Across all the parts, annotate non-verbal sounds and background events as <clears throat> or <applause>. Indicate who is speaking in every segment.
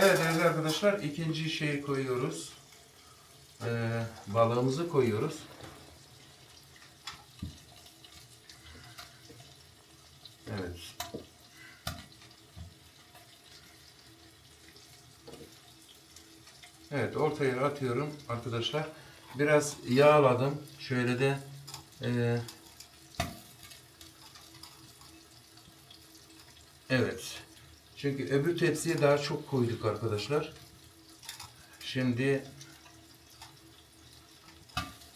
Speaker 1: Evet değerli arkadaşlar ikinci şeyi koyuyoruz. Ee, balığımızı koyuyoruz. Evet. Evet ortaya atıyorum arkadaşlar. Biraz yağladım. Şöyle de e, Evet. Çünkü öbür tepsiye daha çok koyduk arkadaşlar. Şimdi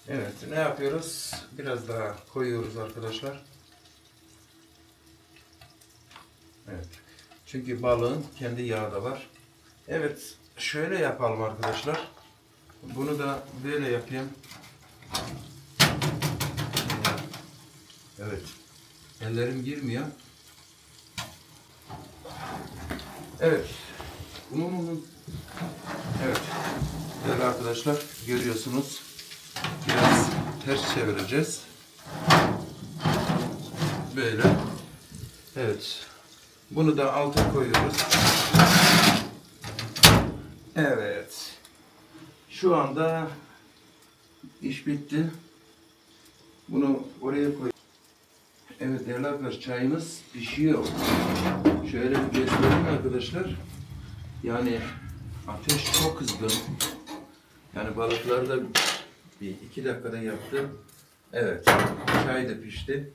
Speaker 1: Evet ne yapıyoruz? Biraz daha koyuyoruz arkadaşlar. Evet. Çünkü balığın kendi yağı da var. Evet. Şöyle yapalım arkadaşlar. Bunu da böyle yapayım. Evet. Ellerim girmiyor. Evet. Bunu Evet. Değerli arkadaşlar görüyorsunuz. Biraz ters çevireceğiz. Böyle. Evet. Bunu da alta koyuyoruz. Evet. Şu anda iş bitti. Bunu oraya koy. Evet değerli arkadaşlar çayımız pişiyor. Şöyle bir göstereyim arkadaşlar. Yani ateş çok kızgın. Yani balıkları da bir iki dakikada yaptım. Evet. Çay da pişti.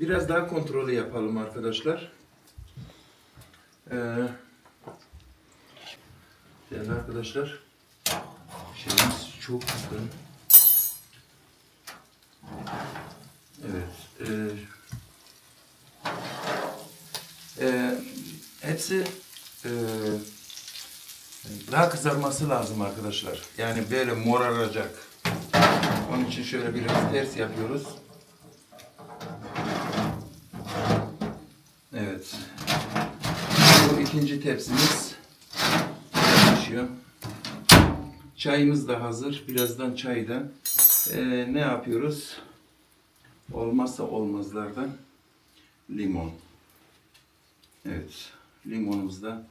Speaker 1: Biraz daha kontrolü yapalım arkadaşlar. Ee, değerli arkadaşlar şeyimiz çok kızgın. Evet. E, e, hepsi e, daha kızarması lazım arkadaşlar. Yani böyle moraracak. Onun için şöyle biraz ters yapıyoruz. Evet. Bu ikinci tepsimiz pişiyor. Çayımız da hazır. Birazdan çaydan e, ne yapıyoruz? Olmazsa olmazlardan limon. Evet. Limonumuzu da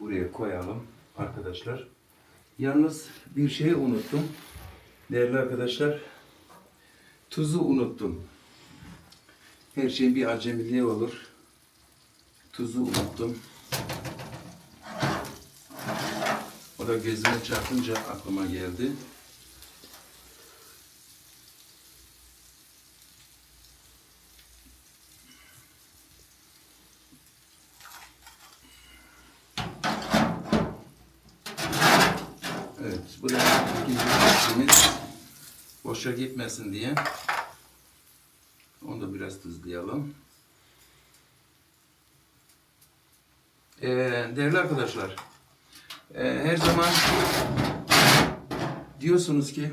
Speaker 1: buraya koyalım arkadaşlar. Yalnız bir şeyi unuttum. Değerli arkadaşlar. Tuzu unuttum. Her şeyin bir acemiliği olur. Tuzu unuttum. O da gözüme çarpınca aklıma geldi. Evet, bu da ikinci tepsimiz. Boşa gitmesin diye. Onu da biraz tuzlayalım. Ee, değerli arkadaşlar, e, her zaman diyorsunuz ki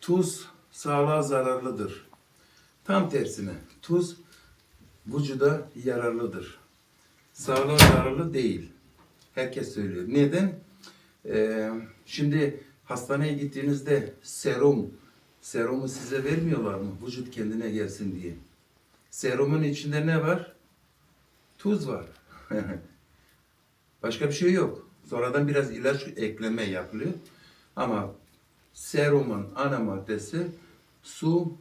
Speaker 1: tuz sağlığa zararlıdır. Tam tersine tuz vücuda yararlıdır. Sağlığa zararlı değil. Herkes söylüyor. Neden? Ee, şimdi hastaneye gittiğinizde serum, serumu size vermiyorlar mı? Vücut kendine gelsin diye. Serumun içinde ne var? Tuz var. <laughs> Başka bir şey yok. Sonradan biraz ilaç ekleme yapılıyor. Ama serumun ana maddesi su,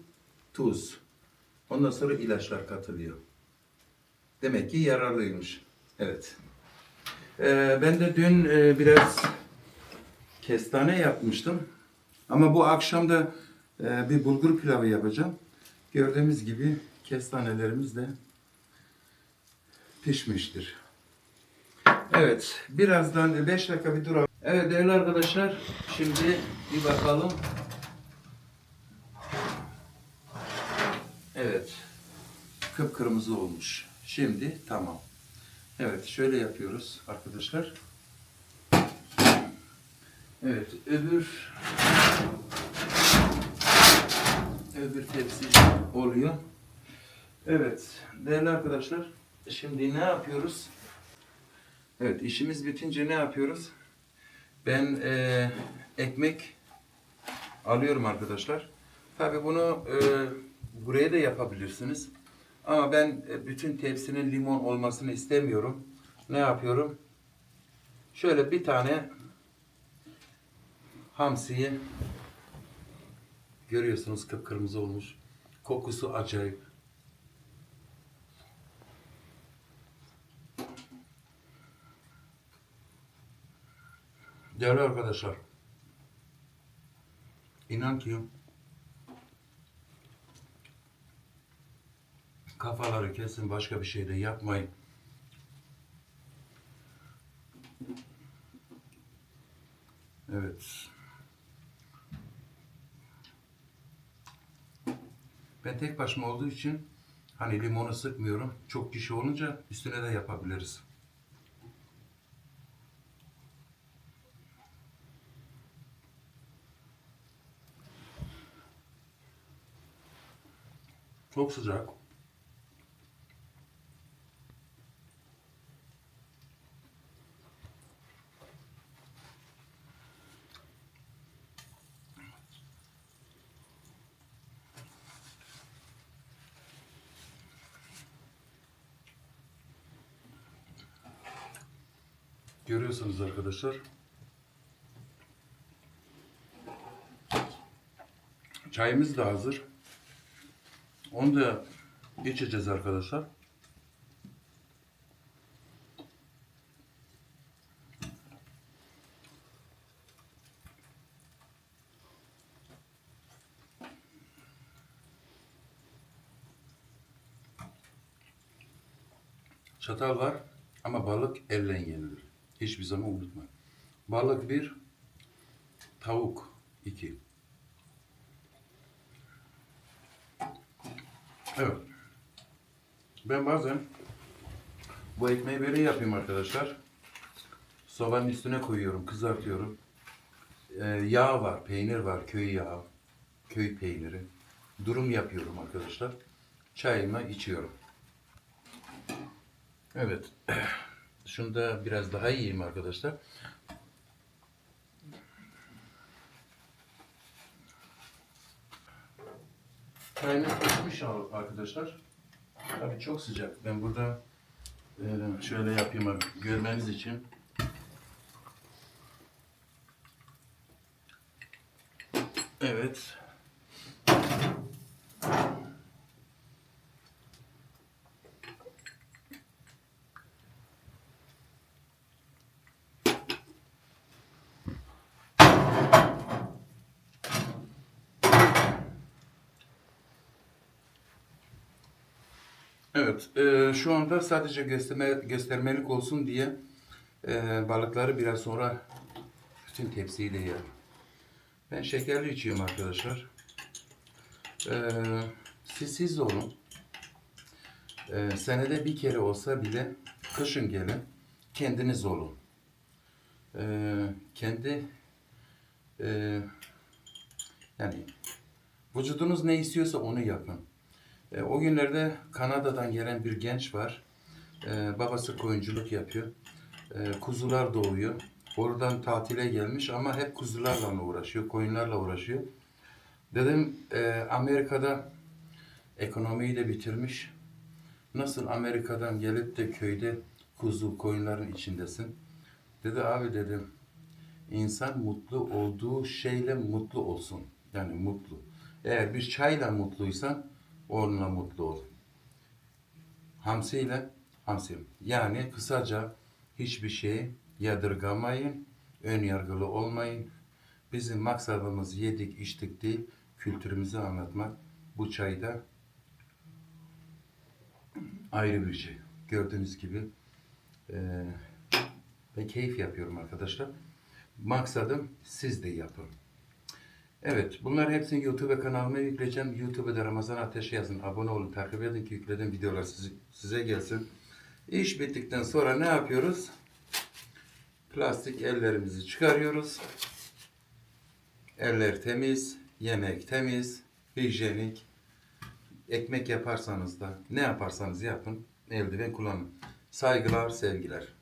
Speaker 1: tuz. Ondan sonra ilaçlar katılıyor. Demek ki yararlıymış. Evet. Ee, ben de dün e, biraz kestane yapmıştım. Ama bu akşam da e, bir bulgur pilavı yapacağım. Gördüğünüz gibi kestanelerimiz de pişmiştir. Evet, birazdan 5 dakika bir duralım. Evet değerli arkadaşlar, şimdi bir bakalım. Evet, kıpkırmızı olmuş. Şimdi tamam. Evet, şöyle yapıyoruz arkadaşlar. Evet, öbür öbür tepsi oluyor. Evet, değerli arkadaşlar, şimdi ne yapıyoruz? Evet, işimiz bitince ne yapıyoruz? Ben eee, ekmek alıyorum arkadaşlar. Tabii bunu eee, buraya da yapabilirsiniz. Ama ben e, bütün tepsinin limon olmasını istemiyorum. Ne yapıyorum? Şöyle bir tane hamsiyi görüyorsunuz kıpkırmızı olmuş. Kokusu acayip. Değerli arkadaşlar, inan ki kafaları kesin başka bir şey de yapmayın. Evet. Ben tek başıma olduğu için hani limonu sıkmıyorum. Çok kişi olunca üstüne de yapabiliriz. Çok sıcak. Görüyorsunuz arkadaşlar. Çayımız da hazır. Onu da içeceğiz arkadaşlar. Çatal var ama balık elle yenilir. Hiçbir zaman unutmayın. Balık bir, tavuk iki. Evet. Ben bazen bu ekmeği böyle yapayım arkadaşlar. Sobanın üstüne koyuyorum, kızartıyorum. Ee, yağ var, peynir var, köy yağı, köy peyniri. Durum yapıyorum arkadaşlar. Çayımı içiyorum. Evet. <clears throat> Şunu da biraz daha yiyeyim arkadaşlar. Çayımız pişmiş arkadaşlar. Tabii çok sıcak. Ben burada e, şöyle yapayım abi, görmeniz için. Evet. Evet, e, şu anda sadece gösterme, göstermelik olsun diye e, balıkları biraz sonra bütün tepsiyle yer. Ben şekerli içiyorum arkadaşlar. E, siz siz olun. E, senede bir kere olsa bile kışın gelin, kendiniz olun. E, kendi e, yani vücudunuz ne istiyorsa onu yapın. E, o günlerde Kanada'dan gelen bir genç var. E, babası koyunculuk yapıyor. E, kuzular doğuyor. Oradan tatile gelmiş ama hep kuzularla uğraşıyor, koyunlarla uğraşıyor. Dedim e, Amerika'da ekonomiyi de bitirmiş. Nasıl Amerika'dan gelip de köyde kuzu, koyunların içindesin? Dedi abi dedim insan mutlu olduğu şeyle mutlu olsun. Yani mutlu. Eğer bir çayla mutluysan onunla mutlu ol. Hamsiyle hamsi. Yani kısaca hiçbir şey yadırgamayın, ön yargılı olmayın. Bizim maksadımız yedik içtik değil, kültürümüzü anlatmak. Bu çayda ayrı bir şey. Gördüğünüz gibi eee ben keyif yapıyorum arkadaşlar. Maksadım siz de yapın. Evet, bunlar hepsini YouTube kanalıma yükleyeceğim. YouTube'da Ramazan Ateşi yazın. Abone olun, takip edin ki yüklediğim videolar sizi, size gelsin. İş bittikten sonra ne yapıyoruz? Plastik ellerimizi çıkarıyoruz. Eller temiz, yemek temiz, hijyenik. Ekmek yaparsanız da ne yaparsanız yapın, eldiven kullanın. Saygılar, sevgiler.